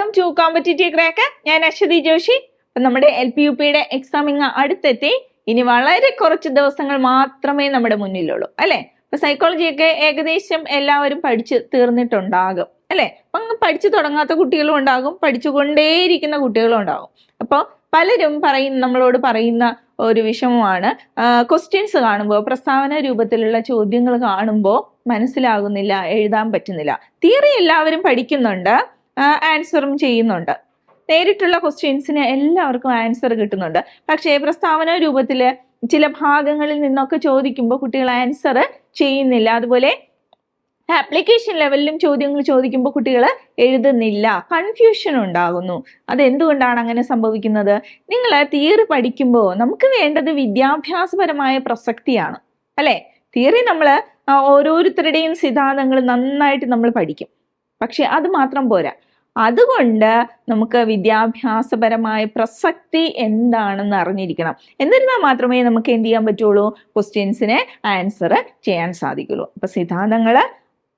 Welcome to competitive crack ഞാൻ അശ്വതി ജോഷി. നമ്മുടെ L P U പിയുടെ ഇങ്ങ് അടുത്തെത്തി. ഇനി വളരെ കുറച്ച് ദിവസങ്ങൾ മാത്രമേ നമ്മുടെ മുന്നിലുള്ളൂ. അല്ലെ? അപ്പൊ സൈക്കോളജി ഒക്കെ ഏകദേശം എല്ലാവരും പഠിച്ച് തീർന്നിട്ടുണ്ടാകും. അല്ലെ? അപ്പൊ അങ്ങ് പഠിച്ചു തുടങ്ങാത്ത കുട്ടികളും ഉണ്ടാകും. പഠിച്ചുകൊണ്ടേയിരിക്കുന്ന കുട്ടികളും ഉണ്ടാകും. അപ്പോൾ പലരും പറയുന്ന നമ്മളോട് പറയുന്ന ഒരു വിഷമമാണ്. ക്വസ്റ്റ്യൻസ് കാണുമ്പോൾ പ്രസ്താവന രൂപത്തിലുള്ള ചോദ്യങ്ങൾ കാണുമ്പോൾ മനസ്സിലാകുന്നില്ല എഴുതാൻ പറ്റുന്നില്ല. തിയറി എല്ലാവരും പഠിക്കുന്നുണ്ട്. ആൻസറും ചെയ്യുന്നുണ്ട്. നേരിട്ടുള്ള ക്വസ്റ്റ്യൻസിന് എല്ലാവർക്കും ആൻസർ കിട്ടുന്നുണ്ട്. പക്ഷേ പ്രസ്താവന രൂപത്തിൽ ചില ഭാഗങ്ങളിൽ നിന്നൊക്കെ ചോദിക്കുമ്പോൾ കുട്ടികൾ ആൻസർ ചെയ്യുന്നില്ല. അതുപോലെ ആപ്ലിക്കേഷൻ ലെവലിലും ചോദ്യങ്ങൾ ചോദിക്കുമ്പോൾ കുട്ടികൾ എഴുതുന്നില്ല. കൺഫ്യൂഷൻ ഉണ്ടാകുന്നു. അതെന്തുകൊണ്ടാണ് അങ്ങനെ സംഭവിക്കുന്നത്? നിങ്ങൾ തിയറി പഠിക്കുമ്പോൾ നമുക്ക് വേണ്ടത് വിദ്യാഭ്യാസപരമായ പ്രസക്തിയാണ്. അല്ലേ? തിയറി നമ്മൾ ഓരോരുത്തരുടെയും സിദ്ധാന്തങ്ങൾ നന്നായിട്ട് നമ്മൾ പഠിക്കും. പക്ഷെ അത് മാത്രം പോരാ. അതുകൊണ്ട് നമുക്ക് വിദ്യാഭ്യാസപരമായ പ്രസക്തി എന്താണെന്ന് അറിഞ്ഞിരിക്കണം. എന്നിരുന്നാൽ മാത്രമേ നമുക്ക് എന്ത് ചെയ്യാൻ പറ്റുള്ളൂ? ക്വസ്റ്റ്യൻസിനെ ആൻസർ ചെയ്യാൻ സാധിക്കുള്ളൂ. അപ്പൊ സിദ്ധാന്തങ്ങൾ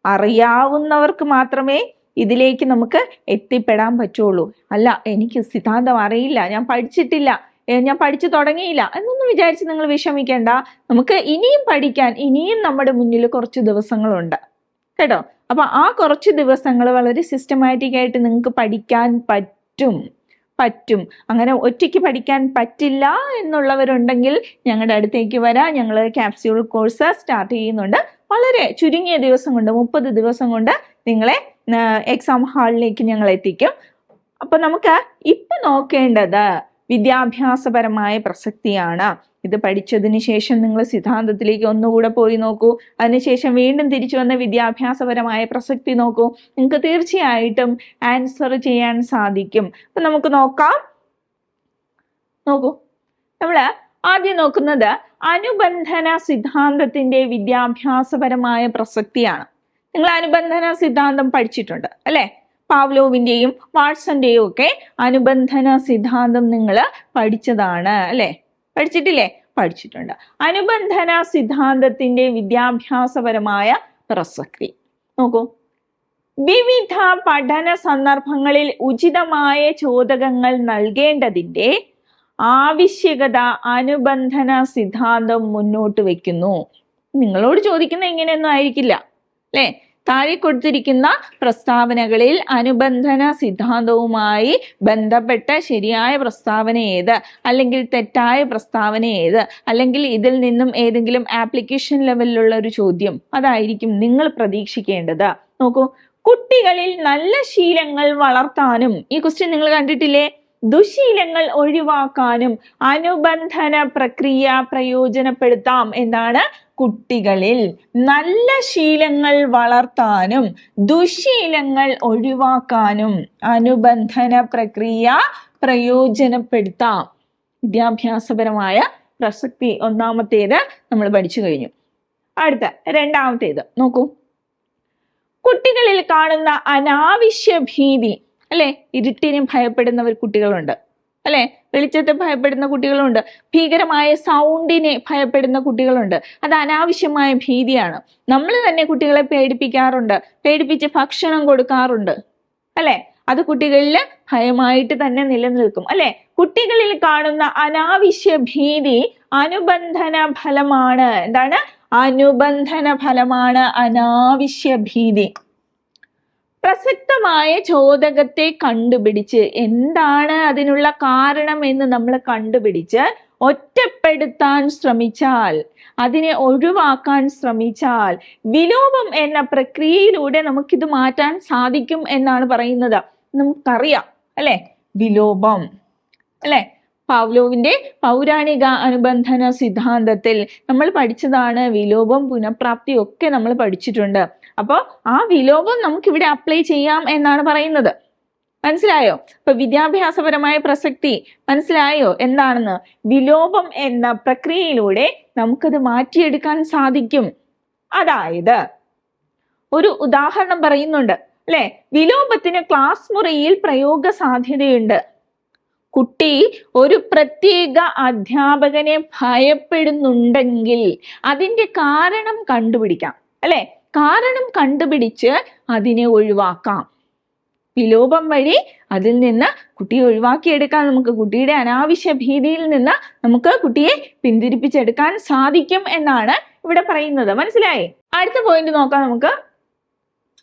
അറിയാവുന്നവർക്ക് മാത്രമേ ഇതിലേക്ക് നമുക്ക് എത്തിപ്പെടാൻ പറ്റുള്ളൂ. അല്ല എനിക്ക് സിദ്ധാന്തം അറിയില്ല ഞാൻ പഠിച്ചിട്ടില്ല ഞാൻ പഠിച്ചു തുടങ്ങിയില്ല എന്നൊന്നും വിചാരിച്ച് നിങ്ങൾ വിഷമിക്കേണ്ട. നമുക്ക് ഇനിയും പഠിക്കാൻ ഇനിയും നമ്മുടെ മുന്നിൽ കുറച്ച് ദിവസങ്ങളുണ്ട്. കേട്ടോ? അപ്പൊ ആ കുറച്ച് ദിവസങ്ങൾ വളരെ സിസ്റ്റമാറ്റിക് ആയിട്ട് നിങ്ങൾക്ക് പഠിക്കാൻ പറ്റും. പറ്റും. അങ്ങനെ ഒറ്റയ്ക്ക് പഠിക്കാൻ പറ്റില്ല എന്നുള്ളവരുണ്ടെങ്കിൽ ഞങ്ങളുടെ അടുത്തേക്ക് വരാം. ഞങ്ങൾ ക്യാപ്സ്യൂൾ കോഴ്സ് സ്റ്റാർട്ട് ചെയ്യുന്നുണ്ട്. വളരെ ചുരുങ്ങിയ ദിവസം കൊണ്ട് മുപ്പത് ദിവസം കൊണ്ട് നിങ്ങളെ എക്സാം ഹാളിലേക്ക് ഞങ്ങൾ എത്തിക്കും. അപ്പോൾ നമുക്ക് ഇപ്പം നോക്കേണ്ടത് വിദ്യാഭ്യാസപരമായ പ്രസക്തിയാണ്. ഇത് പഠിച്ചതിന് ശേഷം നിങ്ങൾ സിദ്ധാന്തത്തിലേക്ക് ഒന്നുകൂടെ പോയി നോക്കൂ. അതിനുശേഷം വീണ്ടും തിരിച്ചു വന്ന വിദ്യാഭ്യാസപരമായ പ്രസക്തി നോക്കൂ. നിങ്ങൾക്ക് തീർച്ചയായിട്ടും ആൻസർ ചെയ്യാൻ സാധിക്കും. അപ്പൊ നമുക്ക് നോക്കാം. നോക്കൂ. നമ്മൾ ആദ്യം നോക്കുന്നത് അനുബന്ധന സിദ്ധാന്തത്തിന്റെ വിദ്യാഭ്യാസപരമായ പ്രസക്തിയാണ്. നിങ്ങൾ അനുബന്ധന സിദ്ധാന്തം പഠിച്ചിട്ടുണ്ട് അല്ലെ? പാവ്ലോവിന്റെയും വാട്സന്റെയും ഒക്കെ അനുബന്ധന സിദ്ധാന്തം നിങ്ങൾ പഠിച്ചതാണ് അല്ലെ? പഠിച്ചിട്ടില്ലേ? പഠിച്ചിട്ടുണ്ട്. അനുബന്ധന സിദ്ധാന്തത്തിന്റെ വിദ്യാഭ്യാസപരമായ പ്രസക്തി നോക്കൂ. വിവിധ പഠന സന്ദർഭങ്ങളിൽ ഉചിതമായ ചോദകങ്ങൾ നൽകേണ്ടതിന്റെ ആവശ്യകത അനുബന്ധന സിദ്ധാന്തം മുന്നോട്ട് വെക്കുന്നു. നിങ്ങളോട് ചോദിക്കുന്ന ഇങ്ങനെയൊന്നും ആയിരിക്കില്ല. അല്ലെ? താഴെ കൊടുത്തിരിക്കുന്ന പ്രസ്താവനകളിൽ അനുബന്ധന സിദ്ധാന്തവുമായി ബന്ധപ്പെട്ട ശരിയായ പ്രസ്താവന ഏത്? അല്ലെങ്കിൽ തെറ്റായ പ്രസ്താവന ഏത്? അല്ലെങ്കിൽ ഇതിൽ നിന്നും ഏതെങ്കിലും ആപ്ലിക്കേഷൻ ലെവലിലുള്ള ഒരു ചോദ്യം അതായിരിക്കും നിങ്ങൾ പ്രതീക്ഷിക്കേണ്ടത്. നോക്കൂ കുട്ടികളിൽ നല്ല ശീലങ്ങൾ വളർത്താനും ഈ ക്വസ്റ്റ്യൻ നിങ്ങൾ കണ്ടിട്ടില്ലേ? ദുശീലങ്ങൾ ഒഴിവാക്കാനും അനുബന്ധന പ്രക്രിയ പ്രയോജനപ്പെടുത്താം എന്നാണ് കുട്ടികളിൽ. നല്ല ശീലങ്ങൾ വളർത്താനും ദുശീലങ്ങൾ ഒഴിവാക്കാനും അനുബന്ധന പ്രക്രിയ പ്രയോജനപ്പെടുത്താം. വിദ്യാഭ്യാസപരമായ പ്രസക്തി ഒന്നാമത്തേത് നമ്മൾ പഠിച്ചു കഴിഞ്ഞു. അടുത്ത രണ്ടാമത്തേത്. നോക്കൂ. കുട്ടികളിൽ കാണുന്ന അനാവശ്യ ഭീതി അല്ലെ? ഇരുട്ടിനെയും ഭയപ്പെടുന്നവർ കുട്ടികളുണ്ട്. അല്ലെ? വെളിച്ചത്തെ ഭയപ്പെടുന്ന കുട്ടികളുണ്ട്. ഭീകരമായ സൗണ്ടിനെ ഭയപ്പെടുന്ന കുട്ടികളുണ്ട്. അത് അനാവശ്യമായ ഭീതിയാണ്. നമ്മൾ തന്നെ കുട്ടികളെ പേടിപ്പിക്കാറുണ്ട്. പേടിപ്പിച്ച് ഭക്ഷണം കൊടുക്കാറുണ്ട്. അല്ലെ? അത് കുട്ടികളിൽ ഭയമായിട്ട് തന്നെ നിലനിൽക്കും. അല്ലെ? കുട്ടികളിൽ കാണുന്ന അനാവശ്യ ഭീതി അനുബന്ധന ഫലമാണ്. എന്താണ്? അനുബന്ധന ഫലമാണ് അനാവശ്യ ഭീതി. പ്രസക്തമായ ചോദകത്തെ കണ്ടുപിടിച്ച് എന്താണ് അതിനുള്ള കാരണം എന്ന് നമ്മൾ കണ്ടുപിടിച്ച് ഒറ്റപ്പെടുത്താൻ ശ്രമിച്ചാൽ അതിനെ ഒഴിവാക്കാൻ ശ്രമിച്ചാൽ വിലോപം എന്ന പ്രക്രിയയിലൂടെ നമുക്കിത് മാറ്റാൻ സാധിക്കും എന്നാണ് പറയുന്നത്. നമുക്കറിയാം അല്ലെ? വിലോപം അല്ലെ? പൗലോവിന്റെ പൗരാണിക അനുബന്ധന സിദ്ധാന്തത്തിൽ നമ്മൾ പഠിച്ചതാണ് വിലോപം പുനഃപ്രാപ്തി ഒക്കെ നമ്മൾ പഠിച്ചിട്ടുണ്ട്. അപ്പോൾ ആ വിലോപം നമുക്കിവിടെ അപ്ലൈ ചെയ്യാം എന്നാണ് പറയുന്നത്. മനസ്സിലായോ? ഇപ്പൊ വിദ്യാഭ്യാസപരമായ പ്രസക്തി മനസ്സിലായോ എന്താണെന്ന്? വിലോപം എന്ന പ്രക്രിയയിലൂടെ നമുക്കത് മാറ്റിയെടുക്കാൻ സാധിക്കും. അതായത് ഒരു ഉദാഹരണം പറയുന്നുണ്ട് അല്ലെ? വിലോപത്തിന് ക്ലാസ് മുറിയിൽ പ്രയോഗ സാധ്യതയുണ്ട് കുട്ടി ഒരു പ്രത്യേക അധ്യാപകനെ ഭയപ്പെടുന്നുണ്ടെങ്കിൽ അതിന്റെ കാരണം കണ്ടുപിടിക്കാം അല്ലെ? കാരണം കണ്ടുപിടിച്ച് അതിനെ ഒഴിവാക്കാം. വിലോപം വഴി അതിൽ നിന്ന് കുട്ടിയെ ഒഴിവാക്കിയെടുക്കാൻ നമുക്ക് കുട്ടിയുടെ അനാവശ്യ ഭീതിയിൽ നിന്ന് നമുക്ക് കുട്ടിയെ പിന്തിരിപ്പിച്ചെടുക്കാൻ സാധിക്കും എന്നാണ് ഇവിടെ പറയുന്നത്. മനസ്സിലായി? അടുത്ത പോയിന്റ് നോക്കാം നമുക്ക്.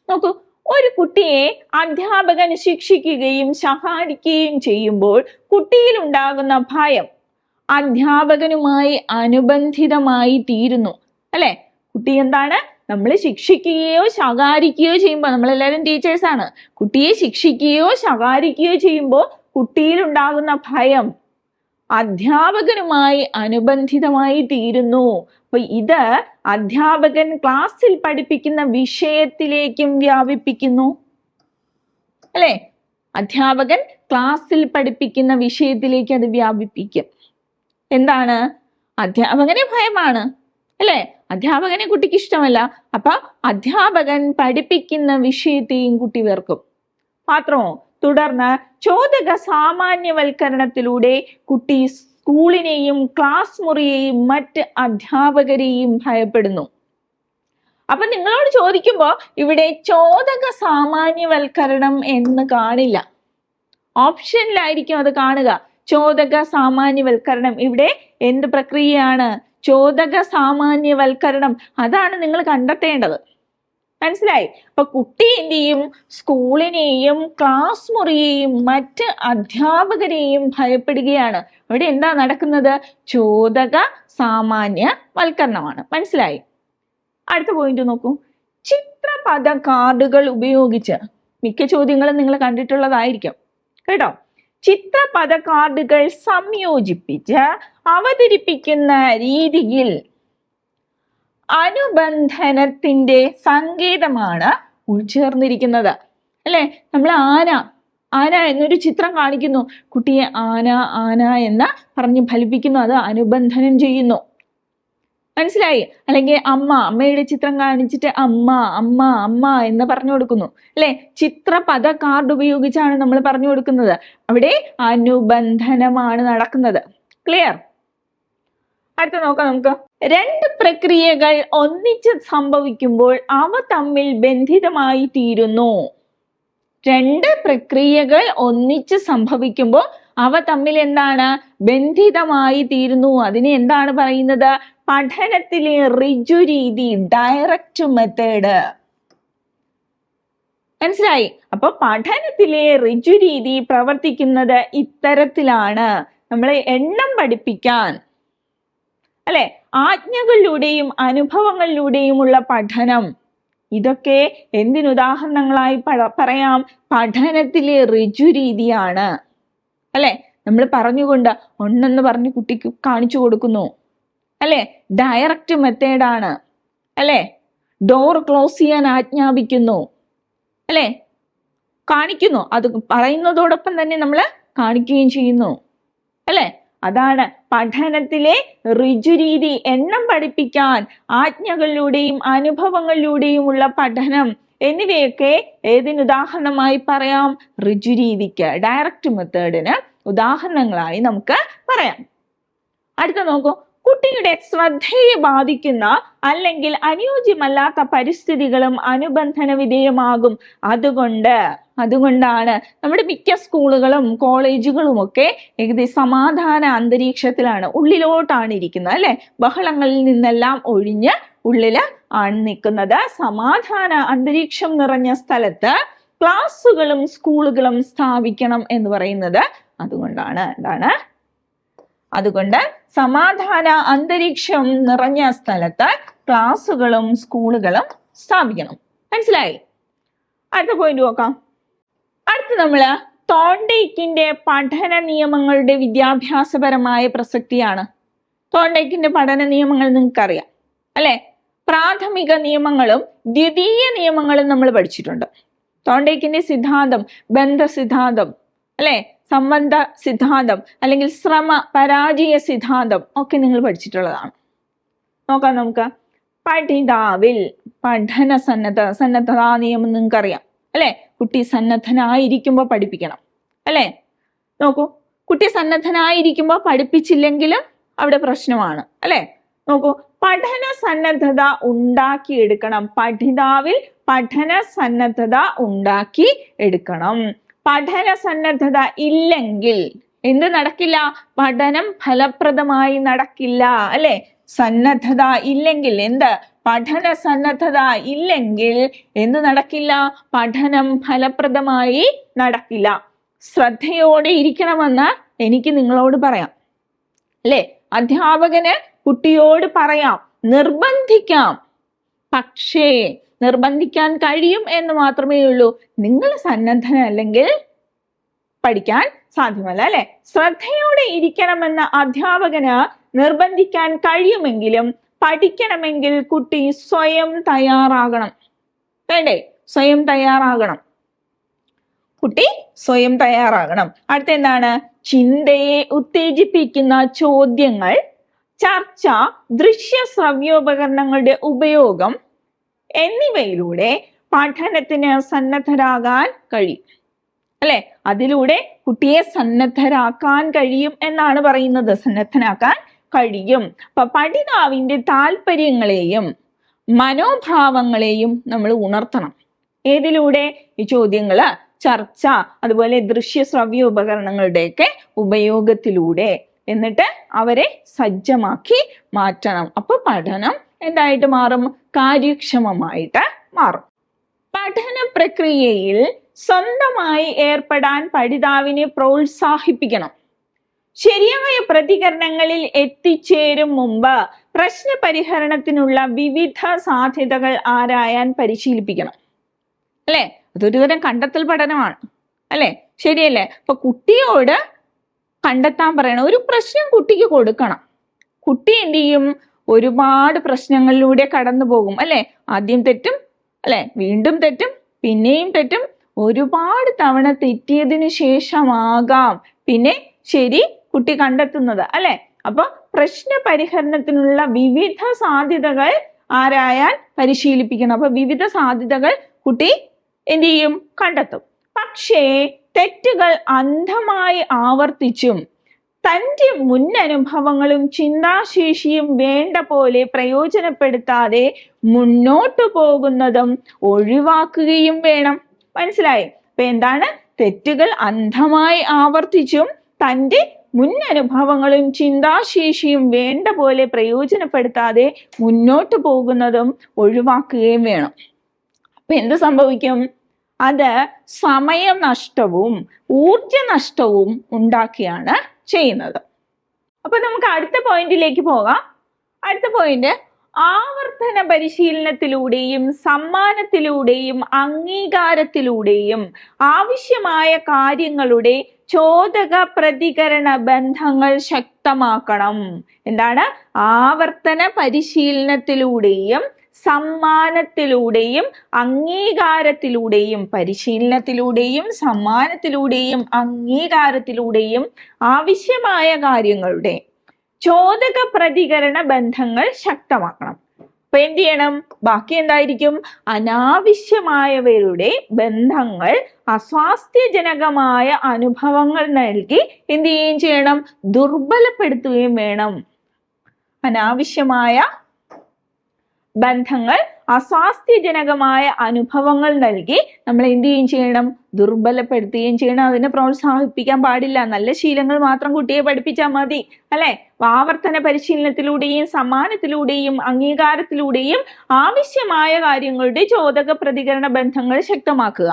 നോക്കൂ ഒരു കുട്ടിയെ അധ്യാപകൻ ശിക്ഷിക്കുകയും സഹായിക്കുകയും ചെയ്യുമ്പോൾ കുട്ടിയിൽ ഉണ്ടാകുന്ന ഭയം അധ്യാപകനുമായി അനുബന്ധിതമായി തീരുന്നു അല്ലെ? കുട്ടി എന്താണ്? നമ്മൾ ശിക്ഷിക്കുകയോ ശകാരിക്കുകയോ ചെയ്യുമ്പോൾ നമ്മളെല്ലാവരും ടീച്ചേഴ്സ് ആണ്. കുട്ടിയെ ശിക്ഷിക്കുകയോ ശകാരിക്കുകയോ ചെയ്യുമ്പോൾ കുട്ടിയിലുണ്ടാകുന്ന ഭയം അധ്യാപകനുമായി അനുബന്ധിതമായി തീരുന്നു. അപ്പൊ ഇത് അധ്യാപകൻ ക്ലാസ്സിൽ പഠിപ്പിക്കുന്ന വിഷയത്തിലേക്കും വ്യാപിപ്പിക്കുന്നു. അല്ലെ? അധ്യാപകൻ ക്ലാസ്സിൽ പഠിപ്പിക്കുന്ന വിഷയത്തിലേക്ക് അത് വ്യാപിപ്പിക്കും. എന്താണ്? അധ്യാപകനെ ഭയമാണ്. അല്ലെ? അധ്യാപകനെ കുട്ടിക്ക് ഇഷ്ടമല്ല. അപ്പൊ അധ്യാപകൻ പഠിപ്പിക്കുന്ന വിഷയത്തെയും കുട്ടി വെറുക്കും. മാത്രമോ തുടർന്ന് ചോദക സാമാന്യവൽക്കരണത്തിലൂടെ കുട്ടി സ്കൂളിനെയും ക്ലാസ് മുറിയെയും മറ്റ് അധ്യാപകരെയും ഭയപ്പെടുന്നു. അപ്പൊ നിങ്ങളോട് ചോദിക്കുമ്പോ ഇവിടെ ചോദക സാമാന്യവൽക്കരണം എന്ന് കാണില്ല. ഓപ്ഷനിലായിരിക്കും അത് കാണുക. ചോദക സാമാന്യവൽക്കരണം ഇവിടെ എന്ത് പ്രക്രിയയാണ്? ചോദക സാമാന്യവൽക്കരണം അതാണ് നിങ്ങൾ കണ്ടെത്തേണ്ടത്. മനസ്സിലായി? അപ്പൊ കുട്ടി എന്ത് ചെയ്യും? സ്കൂളിനെയും ക്ലാസ് മുറിയെയും മറ്റ് അധ്യാപകരെയും ഭയപ്പെടുകയാണ്. അവിടെ എന്താ നടക്കുന്നത്? ചോദക സാമാന്യ വൽക്കരണമാണ് മനസ്സിലായി? അടുത്ത പോയിന്റ് നോക്കൂ. ചിത്രപദ കാർഡുകൾ ഉപയോഗിച്ച് മിക്ക ചോദ്യങ്ങളും നിങ്ങൾ കണ്ടിട്ടുള്ളതായിരിക്കും. കേട്ടോ? ചിത്രപദ കാർഡുകൾ സംയോജിപ്പിച്ച് അവതരിപ്പിക്കുന്ന രീതിയിൽ അനുബന്ധനത്തിന്റെ സങ്കേതമാണ് ഉൾച്ചേർന്നിരിക്കുന്നത്. അല്ലെ? നമ്മൾ ആന ആന എന്നൊരു ചിത്രം കാണിക്കുന്നു. കുട്ടിയെ ആന ആന എന്ന് പറഞ്ഞ് ഫലിപ്പിക്കുന്നു. അത് അനുബന്ധനം ചെയ്യുന്നു. മനസ്സിലായി? അല്ലെങ്കിൽ അമ്മ അമ്മയുടെ ചിത്രം കാണിച്ചിട്ട് അമ്മ അമ്മ അമ്മ എന്ന് പറഞ്ഞു കൊടുക്കുന്നു. അല്ലെ? ചിത്രപദ കാർഡ് ഉപയോഗിച്ചാണ് നമ്മൾ പറഞ്ഞു കൊടുക്കുന്നത്. അവിടെ അനുബന്ധനമാണ് നടക്കുന്നത്. ക്ലിയർ അടുത്ത നോക്കാം നമുക്ക്. രണ്ട് പ്രക്രിയകൾ ഒന്നിച്ച് സംഭവിക്കുമ്പോൾ അവ തമ്മിൽ ബന്ധിതമായി തീരുന്നു. രണ്ട് പ്രക്രിയകൾ ഒന്നിച്ച് സംഭവിക്കുമ്പോൾ അവ തമ്മിൽ എന്താണ്? ബന്ധിതമായി തീരുന്നു. അതിനെ എന്താണ് പറയുന്നത്? പഠനത്തിലെ റിജു രീതി ഡയറക്റ്റ് മെത്തേഡ് മനസ്സിലായി? അപ്പൊ പഠനത്തിലെ റിജു രീതി പ്രവർത്തിക്കുന്നത് ഇത്തരത്തിലാണ്. നമ്മളെ എണ്ണം പഠിപ്പിക്കാൻ. അല്ലെ? ആജ്ഞകളിലൂടെയും അനുഭവങ്ങളിലൂടെയുമുള്ള പഠനം. ഇതൊക്കെ എന്തിനുദാഹരണങ്ങളായി പറയാം? പഠനത്തിലെ റിജു രീതിയാണ്. അല്ലെ? നമ്മൾ പറഞ്ഞുകൊണ്ട് ഒന്നെന്ന് പറഞ്ഞ് കുട്ടിക്ക് കാണിച്ചു കൊടുക്കുന്നു. അല്ലെ? ഡയറക്റ്റ് മെത്തേഡാണ് അല്ലെ? ഡോർ ക്ലോസ് ചെയ്യാൻ ആജ്ഞാപിക്കുന്നു. അല്ലെ? കാണിക്കുന്നു. അത് പറയുന്നതോടൊപ്പം തന്നെ നമ്മൾ കാണിക്കുകയും ചെയ്യുന്നു. അല്ലെ? അതാണ് പഠനത്തിലെ ഋജുരീതി എണ്ണം പഠിപ്പിക്കാൻ ആജ്ഞകളിലൂടെയും അനുഭവങ്ങളിലൂടെയും ഉള്ള പഠനം. എന്നിവയൊക്കെ ഏതിനുദാഹരണമായി പറയാം? ഋജുരീതിക്ക്. ഡയറക്റ്റ് മെത്തേഡിന് ഉദാഹരണങ്ങളായി നമുക്ക് പറയാം. അടുത്ത നോക്കൂ. കുട്ടിയുടെ ശ്രദ്ധയെ ബാധിക്കുന്ന അല്ലെങ്കിൽ അനുയോജ്യമല്ലാത്ത പരിസ്ഥിതികളും അനുബന്ധന വിധേയമാകും അതുകൊണ്ട് അതുകൊണ്ടാണ് നമ്മുടെ മിക്ക സ്കൂളുകളും കോളേജുകളും ഒക്കെ ഏകദേശം സമാധാന അന്തരീക്ഷത്തിലാണ് ഉള്ളിലോട്ടാണ് ഇരിക്കുന്നത് അല്ലെ? ബഹളങ്ങളിൽ നിന്നെല്ലാം ഒഴിഞ്ഞ് ഉള്ളിൽ ആണ് നിൽക്കുന്നത്. സമാധാന അന്തരീക്ഷം നിറഞ്ഞ സ്ഥലത്ത് ക്ലാസ്സുകളും സ്കൂളുകളും സ്ഥാപിക്കണം എന്ന് പറയുന്നത് അതുകൊണ്ടാണ്. എന്താണ്? അതുകൊണ്ട് സമാധാന അന്തരീക്ഷം നിറഞ്ഞ സ്ഥലത്ത് ക്ലാസ്സുകളും സ്കൂളുകളും സ്ഥാപിക്കണം. മനസ്സിലായി? അടുത്ത പോയിന്റ് നോക്കാം. അടുത്ത് നമ്മൾ തോണ്ടേക്കിന്റെ പഠന നിയമങ്ങളുടെ വിദ്യാഭ്യാസപരമായ പ്രസക്തിയാണ്. തോണ്ടേക്കിന്റെ പഠന നിയമങ്ങൾ നിങ്ങൾക്കറിയാം അല്ലെ? പ്രാഥമിക നിയമങ്ങളും ദ്വിതീയ നിയമങ്ങളും നമ്മൾ പഠിച്ചിട്ടുണ്ട്. തോണ്ടേക്കിന്റെ സിദ്ധാന്തം ബന്ധ സിദ്ധാന്തം അല്ലെ? സംബന്ധ സിദ്ധാന്തം അല്ലെങ്കിൽ ശ്രമ പരാജയ സിദ്ധാന്തം ഒക്കെ നിങ്ങൾ പഠിച്ചിട്ടുള്ളതാണ്. നോക്കാം നമുക്ക്. പഠിതാവിൽ പഠന സന്നദ്ധ സന്നദ്ധതാ നിയമം നിങ്ങൾക്കറിയാം. അല്ലെ? കുട്ടി സന്നദ്ധനായിരിക്കുമ്പോൾ പഠിപ്പിക്കണം. അല്ലെ? നോക്കൂ. കുട്ടി സന്നദ്ധനായിരിക്കുമ്പോൾ പഠിപ്പിച്ചില്ലെങ്കിൽ അവിടെ പ്രശ്നമാണ്. അല്ലെ? നോക്കൂ. പഠന സന്നദ്ധത ഉണ്ടാക്കിയെടുക്കണം പഠിതാവിൽ പഠന സന്നദ്ധത ഉണ്ടാക്കി എടുക്കണം. പഠന സന്നദ്ധത ഇല്ലെങ്കിൽ എന്ത് നടക്കില്ല? പഠനം ഫലപ്രദമായി നടക്കില്ല അല്ലെ? സന്നദ്ധത ഇല്ലെങ്കിൽ എന്ത്? പഠന സന്നദ്ധത ഇല്ലെങ്കിൽ എന്ത് നടക്കില്ല? പഠനം ഫലപ്രദമായി നടക്കില്ല. ശ്രദ്ധയോടെ ഇരിക്കണമെന്ന് എനിക്ക് നിങ്ങളോട് പറയാം. അല്ലെ? അധ്യാപകന് കുട്ടിയോട് പറയാം നിർബന്ധിക്കാം. പക്ഷേ നിർബന്ധിക്കാൻ കഴിയും എന്ന് മാത്രമേ ഉള്ളൂ. നിങ്ങൾ സന്നദ്ധനല്ലെങ്കിൽ പഠിക്കാൻ സാധ്യമല്ല അല്ലെ? ശ്രദ്ധയോടെ ഇരിക്കണമെന്ന അധ്യാപകന് നിർബന്ധിക്കാൻ കഴിയുമെങ്കിലും പഠിക്കണമെങ്കിൽ കുട്ടി സ്വയം തയ്യാറാകണം. വേണ്ടേ? സ്വയം തയ്യാറാകണം. കുട്ടി സ്വയം തയ്യാറാകണം. അടുത്ത എന്താണ്? ചിന്തയെ ഉത്തേജിപ്പിക്കുന്ന ചോദ്യങ്ങൾ ചർച്ച ദൃശ്യ ശ്രവ്യോപകരണങ്ങളുടെ ഉപയോഗം എന്നിവയിലൂടെ പഠനത്തിന് സന്നദ്ധരാകാൻ കഴിയും. അല്ലെ? അതിലൂടെ കുട്ടിയെ സന്നദ്ധരാക്കാൻ കഴിയും എന്നാണ് പറയുന്നത്. സന്നദ്ധനാക്കാൻ കഴിയും. അപ്പൊ പഠിതാവിന്റെ താല്പര്യങ്ങളെയും മനോഭാവങ്ങളെയും നമ്മൾ ഉണർത്തണം. ഏതിലൂടെ? ഈ ചോദ്യങ്ങൾ ചർച്ച അതുപോലെ ദൃശ്യ ശ്രവ്യ ഉപകരണങ്ങളുടെയൊക്കെ ഉപയോഗത്തിലൂടെ. എന്നിട്ട് അവരെ സജ്ജമാക്കി മാറ്റണം. അപ്പൊ പഠനം എന്തായിട്ട് മാറും? കാര്യക്ഷമമായിട്ട് മാറും. പഠന പ്രക്രിയയിൽ സ്വന്തമായി ഏർപ്പെടാൻ പഠിതാവിനെ പ്രോത്സാഹിപ്പിക്കണം. ശരിയായ പ്രതികരണങ്ങളിൽ എത്തിച്ചേരും മുമ്പ് പ്രശ്ന പരിഹരണത്തിനുള്ള വിവിധ സാധ്യതകൾ ആരായാൻ പരിശീലിപ്പിക്കണം. അല്ലെ? അതൊരുതരം കണ്ടെത്തൽ പഠനമാണ്. അല്ലെ? ശരിയല്ലേ? അപ്പൊ കുട്ടിയോട് കണ്ടെത്താൻ പറയണം. ഒരു പ്രശ്നം കുട്ടിക്ക് കൊടുക്കണം. കുട്ടി എന്ത് ചെയ്യും? ഒരുപാട് പ്രശ്നങ്ങളിലൂടെ കടന്നു പോകും അല്ലെ? ആദ്യം തെറ്റും അല്ലെ? വീണ്ടും തെറ്റും പിന്നെയും തെറ്റും. ഒരുപാട് തവണ തെറ്റിയതിനു ശേഷമാകാം പിന്നെ ശരി കുട്ടി കണ്ടെത്തുന്നത് അല്ലെ? അപ്പൊ പ്രശ്ന പരിഹരണത്തിനുള്ള വിവിധ സാധ്യതകൾ ആരായാൽ പരിശീലിപ്പിക്കണം. അപ്പൊ വിവിധ സാധ്യതകൾ കുട്ടി എന്ത് ചെയ്യും? കണ്ടെത്തും. പക്ഷേ തെറ്റുകൾ അന്ധമായി ആവർത്തിച്ചും തന്റെ മുൻ അനുഭവങ്ങളും ചിന്താശേഷിയും വേണ്ട പോലെ പ്രയോജനപ്പെടുത്താതെ മുന്നോട്ടു പോകുന്നതും ഒഴിവാക്കുകയും വേണം. മനസ്സിലായി? അപ്പൊ എന്താണ്? തെറ്റുകൾ അന്ധമായി ആവർത്തിച്ചും തന്റെ മുൻ അനുഭവങ്ങളും ചിന്താശേഷിയും വേണ്ട പോലെ പ്രയോജനപ്പെടുത്താതെ മുന്നോട്ട് പോകുന്നതും ഒഴിവാക്കുകയും വേണം. അപ്പൊ എന്ത് സംഭവിക്കും? അത് സമയനഷ്ടവും ഊർജ നഷ്ടവും ഉണ്ടാക്കിയാണ് ചെയ്യുന്നത്. അപ്പൊ നമുക്ക് അടുത്ത പോയിന്റിലേക്ക് പോകാം. അടുത്ത പോയിന്റ് ആവർത്തന പരിശീലനത്തിലൂടെയും സമ്മാനത്തിലൂടെയും അംഗീകാരത്തിലൂടെയും ആവശ്യമായ കാര്യങ്ങളുടെ ചോദക പ്രതികരണ ബന്ധങ്ങൾ ശക്തമാക്കണം. എന്താണ്? ആവർത്തന പരിശീലനത്തിലൂടെയും സമ്മാനത്തിലൂടെയും അംഗീകാരത്തിലൂടെയും പരിശീലനത്തിലൂടെയും സമ്മാനത്തിലൂടെയും അംഗീകാരത്തിലൂടെയും ആവശ്യമായ കാര്യങ്ങളുടെ ചോദക പ്രതികരണ ബന്ധങ്ങൾ ശക്തമാക്കണം. അപ്പൊ എന്ത് ചെയ്യണം? ബാക്കി എന്തായിരിക്കും? അനാവശ്യമായവരുടെ ബന്ധങ്ങൾ അസ്വാസ്ഥ്യജനകമായ അനുഭവങ്ങൾ നൽകി എന്ത് ചെയ്യുകയും ചെയ്യണം? ദുർബലപ്പെടുത്തുകയും വേണം. അനാവശ്യമായ ബന്ധങ്ങൾ അസ്വാസ്ഥ്യജനകമായ അനുഭവങ്ങൾ നൽകി നമ്മൾ എന്ത് ചെയ്യുകയും ചെയ്യണം? ദുർബലപ്പെടുത്തുകയും ചെയ്യണം. അതിനെ പ്രോത്സാഹിപ്പിക്കാൻ പാടില്ല. നല്ല ശീലങ്ങൾ മാത്രം കുട്ടിയെ പഠിപ്പിച്ചാൽ മതി. അല്ലെ? ആവർത്തന പരിശീലനത്തിലൂടെയും സമ്മാനത്തിലൂടെയും അംഗീകാരത്തിലൂടെയും ആവശ്യമായ കാര്യങ്ങളുടെ ചോദക പ്രതികരണ ബന്ധങ്ങൾ ശക്തമാക്കുക.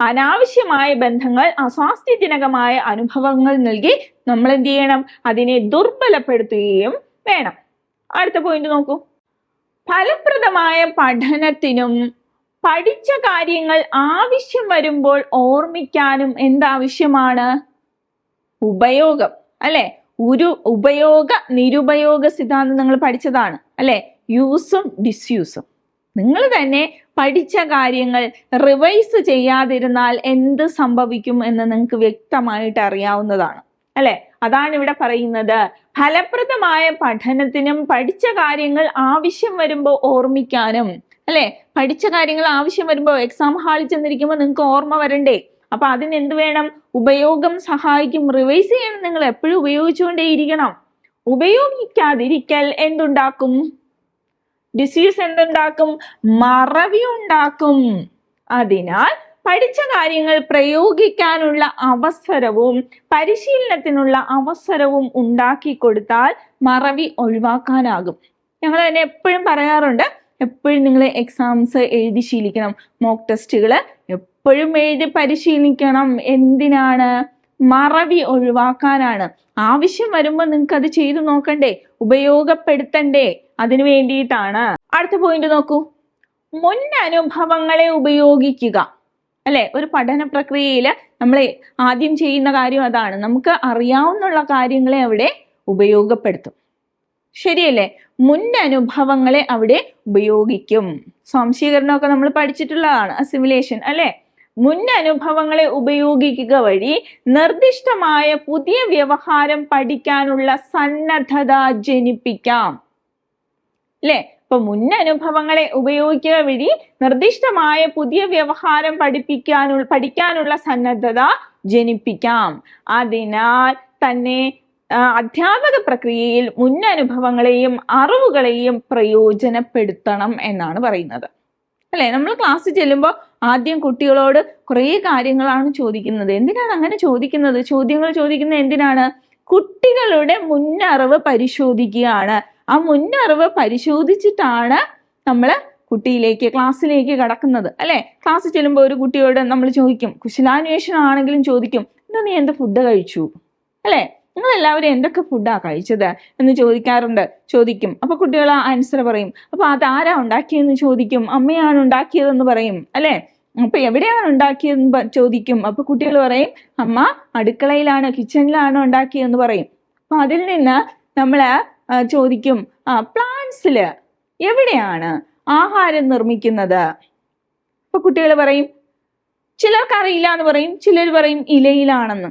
അനാവശ്യമായ ബന്ധങ്ങൾ അസ്വാസ്ഥ്യജനകമായ അനുഭവങ്ങൾ നൽകി നമ്മൾ എന്ത് ചെയ്യണം? അതിനെ ദുർബലപ്പെടുത്തുകയും വേണം. അടുത്ത പോയിന്റ് നോക്കൂ. ഫലപ്രദമായ പഠനത്തിനും പഠിച്ച കാര്യങ്ങൾ ആവശ്യം വരുമ്പോൾ ഓർമ്മിക്കാനും എന്താവശ്യമാണ്? ഉപയോഗം. അല്ലെ? ഒരു ഉപയോഗ നിരുപയോഗ സിദ്ധാന്തം നിങ്ങൾ പഠിച്ചതാണ്. അല്ലെ? യൂസും ഡിസ്യൂസും നിങ്ങൾ തന്നെ പഠിച്ച കാര്യങ്ങൾ റിവൈസ് ചെയ്യാതിരുന്നാൽ എന്ത് സംഭവിക്കും എന്ന് നിങ്ങൾക്ക് വ്യക്തമായിട്ട് അറിയാവുന്നതാണ്. അല്ലെ? അതാണ് ഇവിടെ പറയുന്നത്. ഫലപ്രദമായ പഠനത്തിനും പഠിച്ച കാര്യങ്ങൾ ആവശ്യം വരുമ്പോൾ ഓർമ്മിക്കാനും അല്ലെ? പഠിച്ച കാര്യങ്ങൾ ആവശ്യം വരുമ്പോൾ എക്സാം ഹാളിൽ ചെന്നിരിക്കുമ്പോൾ നിങ്ങൾക്ക് ഓർമ്മ വരണ്ടേ? അപ്പൊ അതിന് എന്ത് വേണം? ഉപയോഗം സഹായിക്കും. റിവൈസ് ചെയ്യണം നിങ്ങൾ എപ്പോഴും ഉപയോഗിച്ചുകൊണ്ടേയിരിക്കണം. ഉപയോഗിക്കാതിരിക്കൽ എന്തുണ്ടാക്കും? ഡിസീസ് എന്തുണ്ടാക്കും? മറവി ഉണ്ടാക്കും അതിനാൽ പഠിച്ച കാര്യങ്ങൾ പ്രയോഗിക്കാനുള്ള അവസരവും പരിശീലനത്തിനുള്ള അവസരവും ഉണ്ടാക്കി കൊടുത്താൽ മറവി ഒഴിവാക്കാനാകും. ഞങ്ങൾ തന്നെ എപ്പോഴും പറയാറുണ്ട് എപ്പോഴും നിങ്ങൾ എക്സാംസ് എഴുതി ശീലിക്കണം. മോക്ക് ടെസ്റ്റുകൾ എപ്പോഴും എഴുതി പരിശീലിക്കണം. എന്തിനാണ്? മറവി ഒഴിവാക്കാനാണ്. ആവശ്യം വരുമ്പോൾ നിങ്ങൾക്ക് അത് ചെയ്തു നോക്കണ്ടേ ഉപയോഗപ്പെടുത്തണ്ടേ അതിനു വേണ്ടിയിട്ടാണ്. അടുത്ത പോയിന്റ് നോക്കൂ. മുൻ അനുഭവങ്ങളെ ഉപയോഗിക്കുക. അല്ലെ? ഒരു പഠന പ്രക്രിയയിൽ നമ്മൾ ആദ്യം ചെയ്യുന്ന കാര്യം അതാണ്. നമുക്ക് അറിയാവുന്ന കാര്യങ്ങളെ അവിടെ ഉപയോഗപ്പെടുത്തും. ശരിയല്ലേ? മുൻ അനുഭവങ്ങളെ അവിടെ ഉപയോഗിക്കും. സ്വാംശീകരണമൊക്കെ നമ്മൾ പഠിച്ചിട്ടുള്ളതാണ് അസിമുലേഷൻ അല്ലെ? മുൻ അനുഭവങ്ങളെ ഉപയോഗിക്കുക വഴി നിർദ്ദിഷ്ടമായ പുതിയ വ്യവഹാരം പഠിക്കാനുള്ള സന്നദ്ധത ജനിപ്പിക്കാം. അല്ലെ? ഇപ്പൊ മുൻ അനുഭവങ്ങളെ ഉപയോഗിക്കുക വഴി നിർദ്ദിഷ്ടമായ പുതിയ വ്യവഹാരം പഠിപ്പിക്കാനുള്ള പഠിക്കാനുള്ള സന്നദ്ധത ജനിപ്പിക്കാം. അതിനാൽ തന്നെ അധ്യാപക പ്രക്രിയയിൽ മുൻ അനുഭവങ്ങളെയും അറിവുകളെയും പ്രയോജനപ്പെടുത്തണം എന്നാണ് പറയുന്നത്. അല്ലെ? നമ്മൾ ക്ലാസ് ചെല്ലുമ്പോൾ ആദ്യം കുട്ടികളോട് കുറേ കാര്യങ്ങളാണ് ചോദിക്കുന്നത്. എന്തിനാണ് അങ്ങനെ ചോദിക്കുന്നത്? ചോദ്യങ്ങൾ ചോദിക്കുന്നത് എന്തിനാണ്? കുട്ടികളുടെ മുന്നറിവ് പരിശോധിക്കുകയാണ്. ആ മുന്നറിവ് പരിശോധിച്ചിട്ടാണ് നമ്മൾ കുട്ടിയിലേക്ക് ക്ലാസ്സിലേക്ക് കടക്കുന്നത്. അല്ലെ? ക്ലാസ് ചെല്ലുമ്പോൾ ഒരു കുട്ടിയോട് നമ്മൾ ചോദിക്കും കുശലാന്വേഷണം ആണെങ്കിലും ചോദിക്കും എന്നാ നീ എന്ത് ഫുഡ് കഴിച്ചു? അല്ലെ? നിങ്ങൾ എല്ലാവരും എന്തൊക്കെ ഫുഡാ കഴിച്ചത് എന്ന് ചോദിക്കാറുണ്ട് ചോദിക്കും. അപ്പൊ കുട്ടികൾ ആൻസർ പറയും അപ്പൊ അതാരാ ഉണ്ടാക്കിയെന്ന് ചോദിക്കും? അമ്മയാണ് ഉണ്ടാക്കിയതെന്ന് പറയും. അല്ലെ? അപ്പൊ എവിടെയാണ് ഉണ്ടാക്കിയതെന്ന് ചോദിക്കും. അപ്പൊ കുട്ടികൾ പറയും അമ്മ അടുക്കളയിലാണ് കിച്ചണിലാണ് ഉണ്ടാക്കിയതെന്ന് പറയും. അപ്പൊ അതിൽ നിന്ന് നമ്മൾ ചോദിക്കും. ആ പ്ലാന്റ്സിൽ എവിടെയാണ് ആഹാരം നിർമ്മിക്കുന്നത്? ഇപ്പൊ കുട്ടികൾ പറയും ചിലർക്കറിയില്ല എന്ന് പറയും ചിലർ പറയും ഇലയിലാണെന്ന്.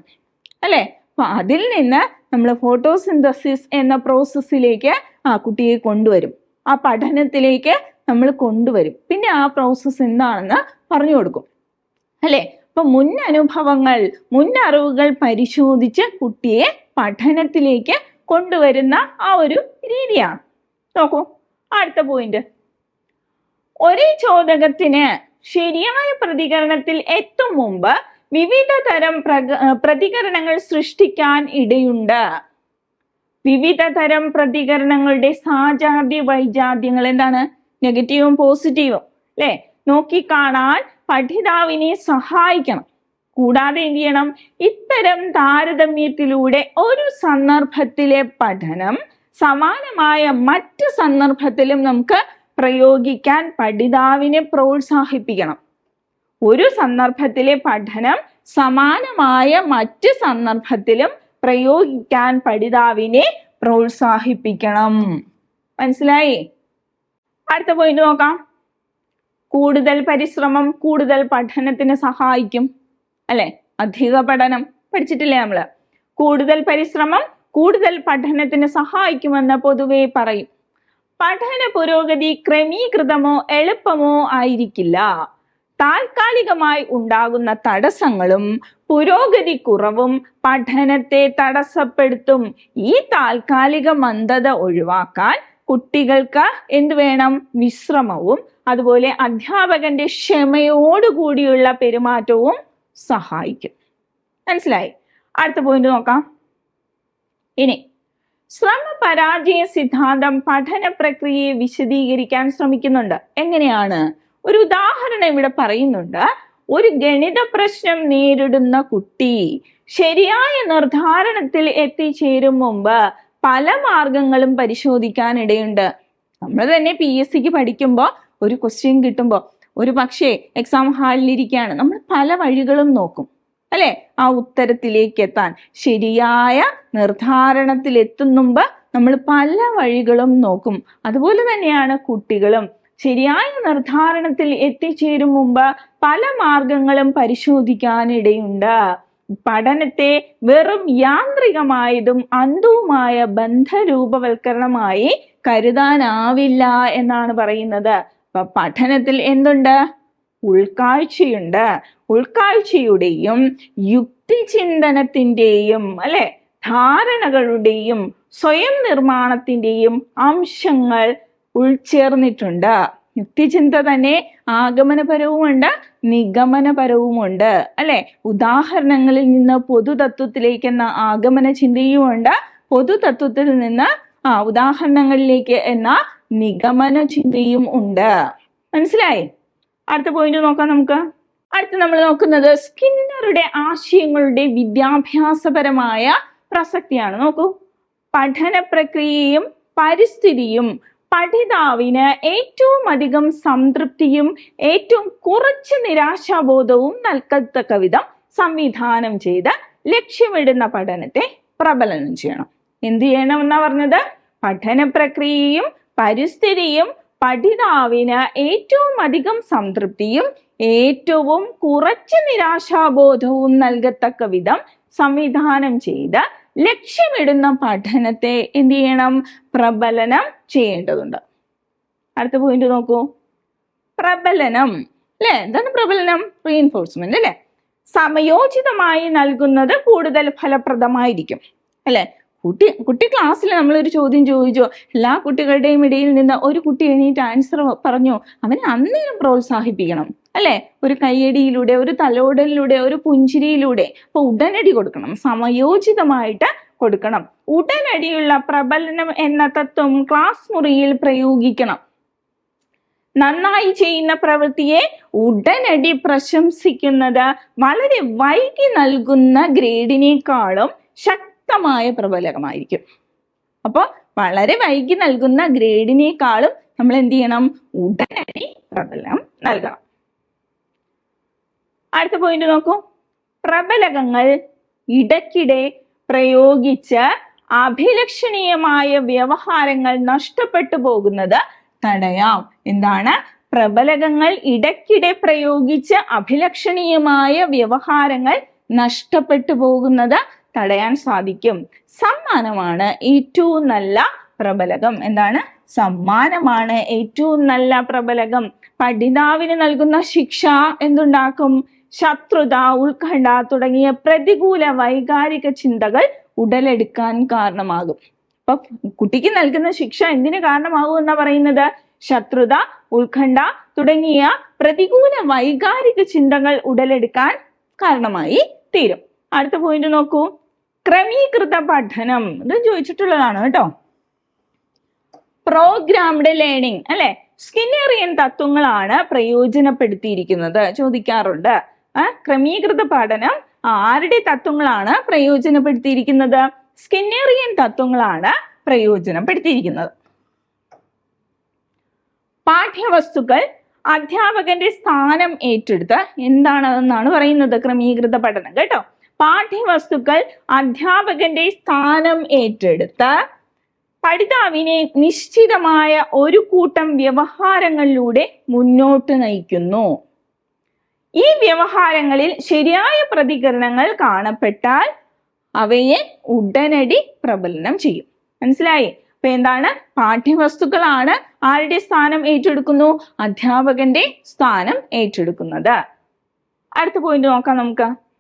അല്ലെ? അപ്പൊ അതിൽ നിന്ന് നമ്മൾ ഫോട്ടോസിന്തസിസ് എന്ന പ്രോസസ്സിലേക്ക് ആ കുട്ടിയെ കൊണ്ടുവരും. ആ പഠനത്തിലേക്ക് നമ്മൾ കൊണ്ടുവരും. പിന്നെ ആ പ്രോസസ്സ് എന്താണെന്ന് പറഞ്ഞു കൊടുക്കും. അല്ലെ? അപ്പൊ മുൻ അനുഭവങ്ങൾ മുൻ അറിവുകൾ പരിശോധിച്ച് കുട്ടിയെ പഠനത്തിലേക്ക് കൊണ്ടുവരുന്ന ആ ഒരു രീതിയാണ്. നോക്കൂ അടുത്ത പോയിന്റ് ഒരേ ചോദകത്തിന് ശരിയായ പ്രതികരണത്തിൽ എത്തും മുമ്പ് വിവിധ തരം പ്രതികരണങ്ങൾ സൃഷ്ടിക്കാൻ ഇടയുണ്ട്. വിവിധ തരം പ്രതികരണങ്ങളുടെ സാജാതി വൈജാദ്യങ്ങൾ എന്താണ്? നെഗറ്റീവും പോസിറ്റീവും അല്ലെ? നോക്കിക്കാണാൻ പഠിതാവിനെ സഹായിക്കണം. കൂടാതെ എന്ത് ചെയ്യണം? ഇത്തരം താരതമ്യത്തിലൂടെ ഒരു സന്ദർഭത്തിലെ പഠനം സമാനമായ മറ്റ് സന്ദർഭത്തിലും നമുക്ക് പ്രയോഗിക്കാൻ പഠിതാവിനെ പ്രോത്സാഹിപ്പിക്കണം. ഒരു സന്ദർഭത്തിലെ പഠനം സമാനമായ മറ്റ് സന്ദർഭത്തിലും പ്രയോഗിക്കാൻ പഠിതാവിനെ പ്രോത്സാഹിപ്പിക്കണം. മനസ്സിലായി? അടുത്ത പോയിന്റ് നോക്കാം. കൂടുതൽ പരിശ്രമം കൂടുതൽ പഠനത്തിന് സഹായിക്കും. അല്ലെ? അധിക പഠനം പഠിച്ചിട്ടില്ലേ നമ്മൾ? കൂടുതൽ പരിശ്രമം കൂടുതൽ പഠനത്തിന് സഹായിക്കുമെന്ന് പൊതുവെ പറയും. പഠന പുരോഗതി ക്രമീകൃതമോ എളുപ്പമോ ആയിരിക്കില്ല. താൽക്കാലികമായി ഉണ്ടാകുന്ന തടസ്സങ്ങളും പുരോഗതി കുറവും പഠനത്തെ തടസ്സപ്പെടുത്തും. ഈ താൽക്കാലിക മന്ദത ഒഴിവാക്കാൻ കുട്ടികൾക്ക് എന്ത് വേണം? വിശ്രമവും അതുപോലെ അധ്യാപകന്റെ ക്ഷമയോടുകൂടിയുള്ള പെരുമാറ്റവും സഹായിക്കും. മനസ്സിലായി? അടുത്ത പോയിന്റ് നോക്കാം. ഇനി ശ്രമ പരാജയ സിദ്ധാന്തം പഠന പ്രക്രിയയെ വിശദീകരിക്കാൻ ശ്രമിക്കുന്നുണ്ട്. എങ്ങനെയാണ്? ഒരു ഉദാഹരണം ഇവിടെ പറയുന്നുണ്ട്. ഒരു ഗണിത പ്രശ്നം നേരിടുന്ന കുട്ടി ശരിയായ നിർദ്ധാരണത്തിൽ എത്തിച്ചേരും മുമ്പ് പല മാർഗങ്ങളും പരിശോധിക്കാൻ ഇടയുണ്ട്. നമ്മൾ തന്നെ പി എസ് സിക്ക് പഠിക്കുമ്പോൾ ഒരു ക്വസ്റ്റ്യൻ കിട്ടുമ്പോൾ ഒരു പക്ഷേ എക്സാം ഹാളിലിരിക്കുകയാണ് നമ്മൾ പല വഴികളും നോക്കും. അല്ലെ? ആ ഉത്തരത്തിലേക്ക് എത്താൻ ശരിയായ നിർദ്ധാരണത്തിൽ എത്തുന്നുമ്പ് നമ്മൾ പല വഴികളും നോക്കും. അതുപോലെ തന്നെയാണ് കുട്ടികളും. ശരിയായ നിർദ്ധാരണത്തിൽ എത്തിച്ചേരും മുമ്പ് പല മാർഗങ്ങളും പരിശോധിക്കാനിടയുണ്ട്. പഠനത്തെ വെറും യാന്ത്രികമായതും അന്ധവുമായ ബന്ധരൂപവൽക്കരണമായി കരുതാനാവില്ല എന്നാണ് പറയുന്നത്. അപ്പൊ പഠനത്തിൽ എന്തുണ്ട്? ഉൾക്കാഴ്ചയുണ്ട്. ഉൾക്കാഴ്ചയുടെയും യുക്തിചിന്തനത്തിന്റെയും അല്ലെ? ധാരണകളുടെയും സ്വയം നിർമ്മാണത്തിന്റെയും അംശങ്ങൾ ഉൾച്ചേർന്നിട്ടുണ്ട്. യുക്തിചിന്ത തന്നെ ആഗമനപരവുമുണ്ട് നിഗമനപരവുമുണ്ട് അല്ലെ? ഉദാഹരണങ്ങളിൽ നിന്ന് പൊതുതത്വത്തിലേക്ക് എന്ന ആഗമന ചിന്തയുമുണ്ട് പൊതുതത്വത്തിൽ നിന്ന് ആ ഉദാഹരണങ്ങളിലേക്ക് എന്ന നിഗമന ചിന്തയും ഉണ്ട്. മനസ്സിലായി? അടുത്ത പോയിന്റ് നോക്കാം നമുക്ക്. അടുത്ത് നമ്മൾ നോക്കുന്നത് സ്കിന്നറുടെ ആശയങ്ങളുടെ വിദ്യാഭ്യാസപരമായ പ്രസക്തിയാണ്. നോക്കൂ. പഠന പ്രക്രിയയും പരിസ്ഥിതിയും പഠിതാവിന് ഏറ്റവും അധികം സംതൃപ്തിയും ഏറ്റവും കുറച്ച് നിരാശാബോധവും നൽകത്തക്ക വിധം സംവിധാനം ചെയ്ത് ലക്ഷ്യമിടുന്ന പഠനത്തെ പ്രബലനം ചെയ്യണം. എന്ത് ചെയ്യണം എന്നാ പറഞ്ഞത്? പഠന പ്രക്രിയയും പരിസ്ഥിതിയും പഠിതാവിന് ഏറ്റവും അധികം സംതൃപ്തിയും ഏറ്റവും കുറച്ച് നിരാശാബോധവും നൽകത്തക്ക വിധം സംവിധാനം ചെയ്ത് ലക്ഷ്യമിടുന്ന പഠനത്തെ എന്ത് ചെയ്യണം? പ്രബലനം ചെയ്യേണ്ടതുണ്ട്. അടുത്ത പോയിന്റ് നോക്കൂ. പ്രബലനം അല്ലെ എന്താണ് പ്രബലനം? റീഎൻഫോഴ്സ്മെന്റ് അല്ലെ സമയോചിതമായി നൽകുന്നത് കൂടുതൽ ഫലപ്രദമായിരിക്കും. അല്ലെ കുട്ടി കുട്ടി ക്ലാസ്സിൽ നമ്മളൊരു ചോദ്യം ചോദിച്ചോ എല്ലാ കുട്ടികളുടെയും ഇടയിൽ നിന്ന് ഒരു കുട്ടി എണീറ്റ് ആൻസർ പറഞ്ഞു അവനെ അന്നേരം പ്രോത്സാഹിപ്പിക്കണം അല്ലേ? ഒരു കയ്യടിയിലൂടെ ഒരു തലോടലിലൂടെ ഒരു പുഞ്ചിരിയിലൂടെ അപ്പൊ ഉടനടി കൊടുക്കണം സമയോചിതമായിട്ട് കൊടുക്കണം. ഉടനടിയുള്ള പ്രബലനം എന്ന തത്വം ക്ലാസ് മുറിയിൽ പ്രയോഗിക്കണം. നന്നായി ചെയ്യുന്ന പ്രവൃത്തിയെ ഉടനടി പ്രശംസിക്കുന്നത് വളരെ വൈകി നൽകുന്ന ഗ്രേഡിനേക്കാളും ശക്തമായ പ്രബലകമായിരിക്കും അപ്പോൾ വളരെ വൈകി നൽകുന്ന ഗ്രേഡിനേക്കാളും നമ്മൾ എന്ത് ചെയ്യണം? ഉടനടി പ്രബലം നൽകണം. അടുത്ത പോയിന്റ് നോക്കൂ. പ്രബലകങ്ങൾ ഇടയ്ക്കിടെ പ്രയോഗിച്ച് അഭിലക്ഷണീയമായ വ്യവഹാരങ്ങൾ നഷ്ടപ്പെട്ടു പോകുന്നത് തടയാം. എന്താണ്? പ്രബലകങ്ങൾ ഇടയ്ക്കിടെ പ്രയോഗിച്ച് അഭിലക്ഷണീയമായ വ്യവഹാരങ്ങൾ നഷ്ടപ്പെട്ടു പോകുന്നത് തടയാൻ സാധിക്കും. സമ്മാനമാണ് ഏറ്റവും നല്ല പ്രബലകം. എന്താണ്? സമ്മാനമാണ് ഏറ്റവും നല്ല പ്രബലകം. പഠിതാവിന് നൽകുന്ന ശിക്ഷ എന്തുണ്ടാക്കും? ശത്രുത ഉത്കണ്ഠ തുടങ്ങിയ പ്രതികൂല വൈകാരിക ചിന്തകൾ ഉടലെടുക്കാൻ കാരണമാകും. അപ്പൊ കുട്ടിക്ക് നൽകുന്ന ശിക്ഷ എന്തിനു കാരണമാകും എന്നാ പറയുന്നത്? ശത്രുത ഉത്കണ്ഠ തുടങ്ങിയ പ്രതികൂല വൈകാരിക ചിന്തകൾ ഉടലെടുക്കാൻ കാരണമായി തീരും. അടുത്ത പോയിന്റ് നോക്കൂ. ക്രമീകൃത പഠനം. ഇത് ചോദിച്ചിട്ടുള്ളതാണ് കേട്ടോ. പ്രോഗ്രാംഡ് ലേണിംഗ് അല്ലെ? സ്കിന്നേറിയൻ തത്വങ്ങളാണ് പ്രയോജനപ്പെടുത്തിയിരിക്കുന്നത്. ചോദിക്കാറുണ്ട്. ക്രമീകൃത പഠനം ആരുടെ തത്വങ്ങളാണ് പ്രയോജനപ്പെടുത്തിയിരിക്കുന്നത്? സ്കിന്നേറിയൻ തത്വങ്ങളാണ് പ്രയോജനപ്പെടുത്തിയിരിക്കുന്നത്. പാഠ്യവസ്തുക്കൾ അധ്യാപകന്റെ സ്ഥാനം ഏറ്റെടുത്ത് എന്താണെന്നാണ് പറയുന്നത് ക്രമീകൃത പഠനം കേട്ടോ? പാഠ്യവസ്തുക്കൾ അധ്യാപകന്റെ സ്ഥാനം ഏറ്റെടുത്ത് പഠിതാവിനെ നിശ്ചിതമായ ഒരു കൂട്ടം വ്യവഹാരങ്ങളിലൂടെ മുന്നോട്ട് നയിക്കുന്നു. ഈ വ്യവഹാരങ്ങളിൽ ശരിയായ പ്രതികരണങ്ങൾ കാണപ്പെട്ടാൽ അവയെ ഉടനടി പ്രബലനം ചെയ്യും. മനസ്സിലായി? അപ്പൊ എന്താണ്? പാഠ്യവസ്തുക്കളാണ് ആരുടെ സ്ഥാനം ഏറ്റെടുക്കുന്നു? അധ്യാപകന്റെ സ്ഥാനം ഏറ്റെടുക്കുന്നത്. അടുത്ത പോയിന്റ് നോക്കാം നമുക്ക്.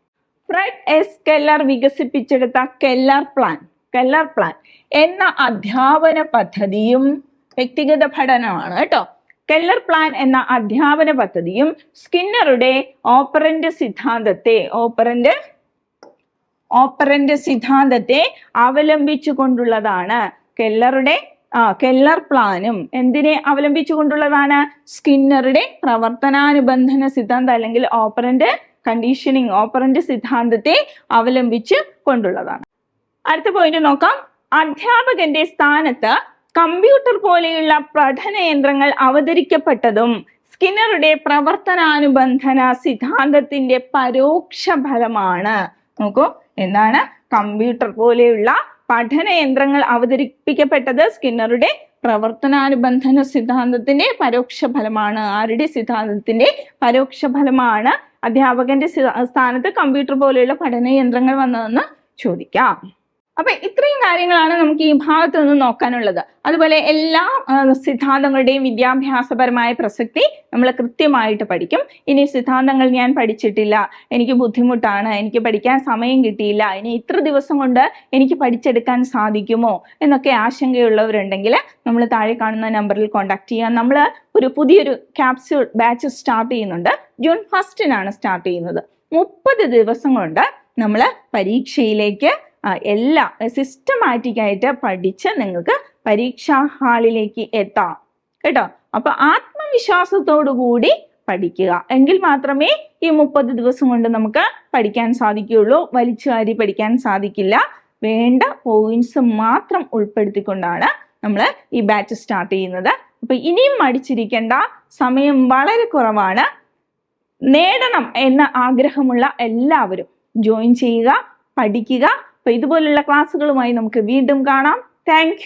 ഫ്രെഡ് എസ് കെല്ലർ വികസിപ്പിച്ചെടുത്ത കെല്ലർ പ്ലാൻ കെല്ലർ പ്ലാൻ എന്ന അധ്യാപന പദ്ധതിയും വ്യക്തിഗത പഠനമാണ് കേട്ടോ. കെല്ലർ പ്ലാൻ എന്ന അധ്യാപന പദ്ധതിയും സ്കിന്നറുടെ ഓപ്പറന്റ് സിദ്ധാന്തത്തെ ഓപ്പറന്റ് ഓപ്പറന്റ് സിദ്ധാന്തത്തെ അവലംബിച്ചു കൊണ്ടുള്ളതാണ് കെല്ലറുടെ ആ കെല്ലർ പ്ലാനും എന്തിനെ അവലംബിച്ചു കൊണ്ടുള്ളതാണ് സ്കിന്നറുടെ പ്രവർത്തനാനുബന്ധന സിദ്ധാന്തം അല്ലെങ്കിൽ ഓപ്പറന്റ് കണ്ടീഷനിങ് ഓപ്പറന്റ് സിദ്ധാന്തത്തെ അവലംബിച്ച് കൊണ്ടുള്ളതാണ് അടുത്ത പോയിന്റ് നോക്കാം അധ്യാപകന്റെ സ്ഥാനത്ത് കമ്പ്യൂട്ടർ പോലെയുള്ള പഠന യന്ത്രങ്ങൾ അവതരിക്കപ്പെട്ടതും സ്കിന്നറുടെ പ്രവർത്തനാനുബന്ധന സിദ്ധാന്തത്തിന്റെ പരോക്ഷ ഫലമാണ്. നോക്കൂ എന്താണ്? കമ്പ്യൂട്ടർ പോലെയുള്ള പഠന യന്ത്രങ്ങൾ അവതരിപ്പിക്കപ്പെട്ടത് സ്കിന്നറുടെ പ്രവർത്തനാനുബന്ധന സിദ്ധാന്തത്തിന്റെ പരോക്ഷ ഫലമാണ്. ആരുടെ സിദ്ധാന്തത്തിന്റെ പരോക്ഷ ഫലമാണ്? അധ്യാപകന്റെ സ്ഥാനത്ത് കമ്പ്യൂട്ടർ പോലെയുള്ള പഠന യന്ത്രങ്ങൾ വന്നതെന്ന് ചോദിക്കാം. അപ്പൊ ഇത്രയും കാര്യങ്ങളാണ് നമുക്ക് ഈ ഭാഗത്ത് നിന്ന് നോക്കാനുള്ളത്. അതുപോലെ എല്ലാ സിദ്ധാന്തങ്ങളുടെയും വിദ്യാഭ്യാസപരമായ പ്രസക്തി നമ്മൾ കൃത്യമായിട്ട് പഠിക്കും. ഇനി സിദ്ധാന്തങ്ങൾ ഞാൻ പഠിച്ചിട്ടില്ല എനിക്ക് ബുദ്ധിമുട്ടാണ് എനിക്ക് പഠിക്കാൻ സമയം കിട്ടിയില്ല ഇനി ഇത്ര ദിവസം കൊണ്ട് എനിക്ക് പഠിച്ചെടുക്കാൻ സാധിക്കുമോ എന്നൊക്കെ ആശങ്കയുള്ളവരുണ്ടെങ്കിൽ നമ്മൾ താഴെ കാണുന്ന നമ്പറിൽ കോൺടാക്ട് ചെയ്യാം നമ്മൾ ഒരു പുതിയൊരു ക്യാപ്സ്യൂൾ ബാച്ച് സ്റ്റാർട്ട് ചെയ്യുന്നുണ്ട്. ജൂൺ ഫസ്റ്റിനാണ് സ്റ്റാർട്ട് ചെയ്യുന്നത്. മുപ്പത് ദിവസം കൊണ്ട് നമ്മൾ പരീക്ഷയിലേക്ക് എല്ലാ സിസ്റ്റമാറ്റിക് ആയിട്ട് പഠിച്ച് നിങ്ങൾക്ക് പരീക്ഷാ ഹാളിലേക്ക് എത്താം. കേട്ടോ? അപ്പൊ ആത്മവിശ്വാസത്തോടു കൂടി പഠിക്കുക. എങ്കിൽ മാത്രമേ ഈ മുപ്പത് ദിവസം കൊണ്ട് നമുക്ക് പഠിക്കാൻ സാധിക്കുകയുള്ളൂ. വലിച്ചുവാരി പഠിക്കാൻ സാധിക്കില്ല. വേണ്ട പോയിന്റ്സ് മാത്രം ഉൾപ്പെടുത്തിക്കൊണ്ടാണ് നമ്മൾ ഈ ബാച്ച് സ്റ്റാർട്ട് ചെയ്യുന്നത്. അപ്പൊ ഇനിയും മടിച്ചിരിക്കേണ്ട സമയം വളരെ കുറവാണ്. നേടണം എന്ന ആഗ്രഹമുള്ള എല്ലാവരും. ജോയിൻ ചെയ്യുക പഠിക്കുക അപ്പൊ ഇതുപോലുള്ള ക്ലാസ്സുകളുമായി നമുക്ക് വീണ്ടും കാണാം. താങ്ക്